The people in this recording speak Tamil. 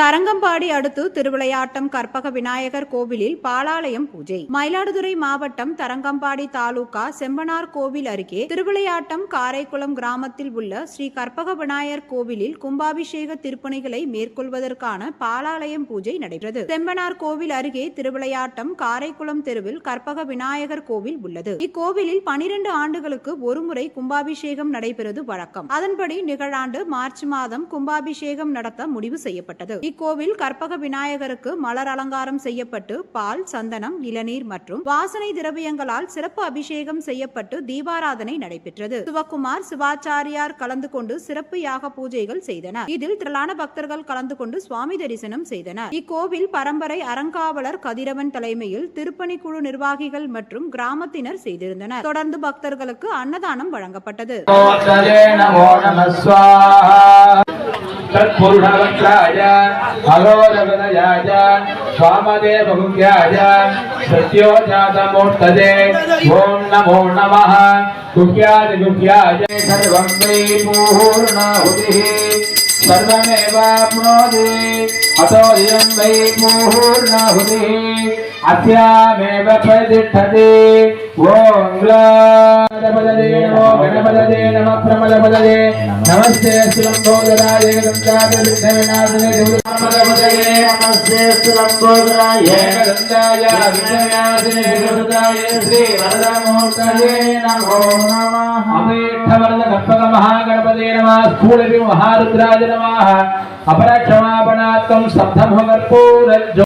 தரங்கம்பாடி அடுத்து திருவிளையாட்டம் கற்பக விநாயகர் கோவிலில் பாலாலயம் பூஜை. மயிலாடுதுறை மாவட்டம் தரங்கம்பாடி தாலுகா செம்பனார் கோவில் அருகே திருவிளையாட்டம் காரைக்குளம் கிராமத்தில் உள்ள ஸ்ரீ கற்பக விநாயகர் கோவிலில் கும்பாபிஷேக திருப்பணிகளை மேற்கொள்வதற்கான பாலாலயம் பூஜை நடைபெற்றது. செம்பனார் கோவில் அருகே திருவிளையாட்டம் காரைக்குளம் தெருவில் கற்பக விநாயகர் கோவில் உள்ளது. இக்கோவிலில் பனிரெண்டு ஆண்டுகளுக்கு ஒருமுறை கும்பாபிஷேகம் நடைபெறுவது வழக்கம். அதன்படி நிகழாண்டு மார்ச் மாதம் கும்பாபிஷேகம் நடத்த முடிவு செய்யப்பட்டது. இக்கோவில் கற்பக விநாயகருக்கு மலர் அலங்காரம் செய்யப்பட்டு பால் சந்தனம் இளநீர் மற்றும் வாசனை திரவியங்களால் சிறப்பு அபிஷேகம் செய்யப்பட்டு தீபாராதனை நடைபெற்றது. சிவகுமார் சிவாச்சாரியார் கலந்து கொண்டு சிறப்பு யாக பூஜைகள் செய்தனர். இதில் திரளான பக்தர்கள் கலந்து கொண்டு சுவாமி தரிசனம் செய்தனர். இக்கோவில் பரம்பரை அறங்காவலர் கதிரவன் தலைமையில் திருப்பணி குழு நிர்வாகிகள் மற்றும் கிராமத்தினர் செய்திருந்தனர். தொடர்ந்து பக்தர்களுக்கு அன்னதானம் வழங்கப்பட்டது. तत्पुरुषवक्त्राय अघोरगणयाय स्वामदेवगुह्याय सत्योजातमूर्तये, ॐ नमो नमः। गुह्यादिगुह्याय सर्वं वै सर्वमेवाप्नोति अतो इयं वै पूर्णाहुतिः। अस्यामेव प्रतिष्ठति। ఓంగ్లాదపదే నమో గణపదే నమ ప్రమలపదే నమస్తే శ్రీలంబోదరాయ గంగాధవిఘ్నవినాశనే దుర్గామలపదే నమస్తే స్థూలవి మహారుద్రాయ నమః అపరక్షమాపణాత్వం స్తబ్ధమో కర్పూరజ్జో